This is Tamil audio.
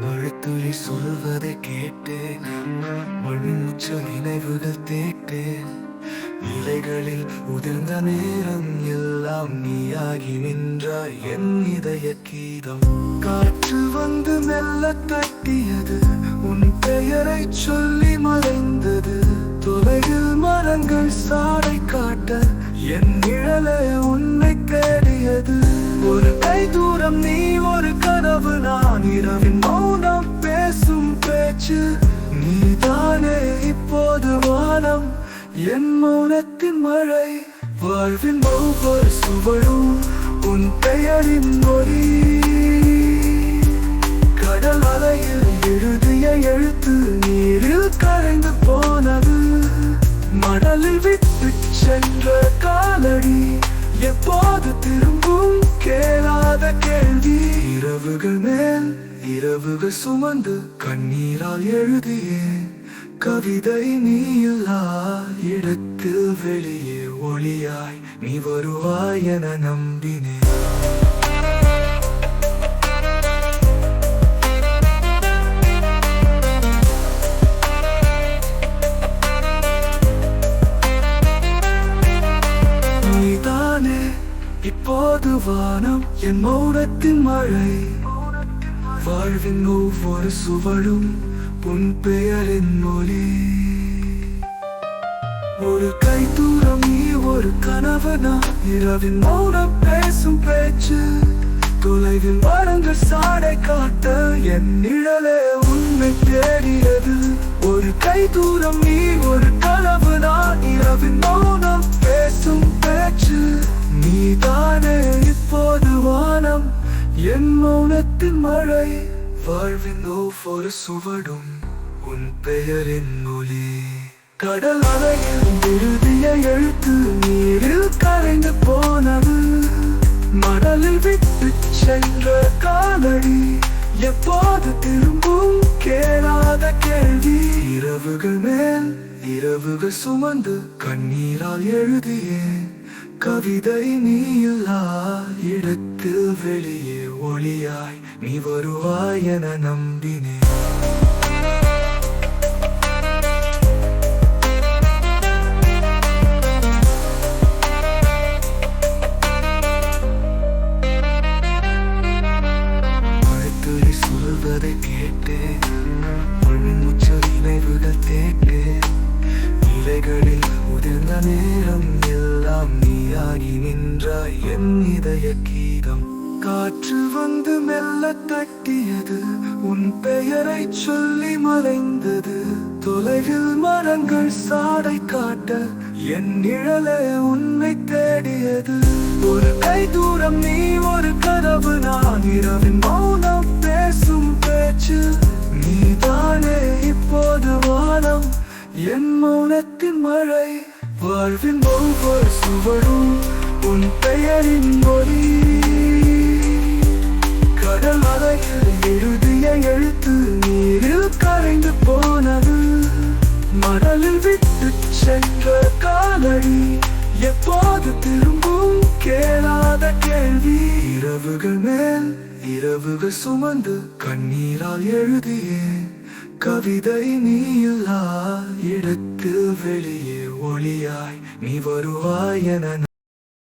மழைத்துளி சொல்வதை கேட்டேன். மண்ணுச்ச நினைவுகள் தேட்டேன். இலைகளில் உதிர்ந்த நேரம் எல்லாம் நீயாகி நின்றாய். என் இதய கீதம் காற்று வந்து மெல்ல தட்டியது. உன் பெயரை சொல்லி மறைந்தது. தொலைவில் மரங்கள் சாடை காட்ட என் நிழலே உன்னை தேடியது. ஒரு கை தூரம் நீ ஒரு கனவு. நான் இரவின் மௌனம் பேசும் பேச்சு. நீ தானே இப்போது வானம். என் மௌனத்தின் மழை. வாழ்வின் ஒவ்வொரு சுவழும் உன் பெயரின் மொழி. கடல் அலையில் எழுதிய எழுத்து நீரில் கரைந்து போனது. மணலில் விட்டு சென்ற காலடி எப்போது திரும்பும்? கேளாத கேள்வி. இரவுகள் மேல் இரவுகள் சுமந்து கண்ணீரால் எழுதிய கவிதை நீ இல்லா இடத்தில் வெளியே ஒளியாய் நீ வருவாய் என நம்பினேன். இப்போது வானம் என் மௌனத்தின் மழை. வாழ்வின் ஒவ்வொரு சுவடும் உன் பெயரின் மொழி ஒரு கை தூரம் நீ ஒரு கனவனா இரவின் மௌனம் பேசும் பேச்சு. தொலைவில் மரங்கள் சாடை காட்ட என் நிழலே உண்மை தேடியது. ஒரு கை தூரம் நீ ஒரு கனவுனா? இரவின் மௌனம் பேசும் பேச்சு. என் மௌனத்தின் மழை வாழ்வின் ஒவ்வொரு சுவடும் உன் பெயரின் ஒளி. கடல் அலையில் எழுதிய எழுத்து நீரில் கரைந்து போனது. மடலில் விட்டு சென்ற காலடி எப்போது திரும்பும் கேளாத கேள்வி. இரவுகள் மேல் இரவுகள் சுமந்து கண்ணீரால் எழுதியேன் கவிதை நீயுள்ளா இடத்தில் வெளியே ஒளியாய் நீ வருவாய் என நம்பினேன். மழைத்துளி சொல்வதை நினைவுகள் தேட்டேன். இலைகளில் உதிர்ந்த நேரம் எல்லாம் நீயாகி நின்றாய் என் இதய கீதம். காற்று வந்து மெல்ல தட்டியது. உன் பெயரை சொல்லி மறைந்தது. தொலைவில் மரங்கள் சாடை காட்ட என் நிழலே உன்னை தேடியது. ஒரு கை தூரம் நீ ஒரு கதவு. நான் இரவின் மௌனம் பேசும் பேச்சு. நீதானே இப்போது வானம். என் மௌனத்தின் மழை. வாழ்வின் ஒவ்வொரு சுவரும் உன் பெயரின் மொழி. கடல் அலையில் எழுதிய எழுத்து நீரில் கரைந்து போனது. மடலில் விட்டு சென்ற காலடி எப்போது திரும்பும் கேளாத கேள்வி. இரவுகள் மேல் இரவுகள் சுமந்து கண்ணீரால் எழுதியேன். கவிதை நீ இல்லா இடத்தில் வெளியே ஒளியாய் நீ வருவாய் என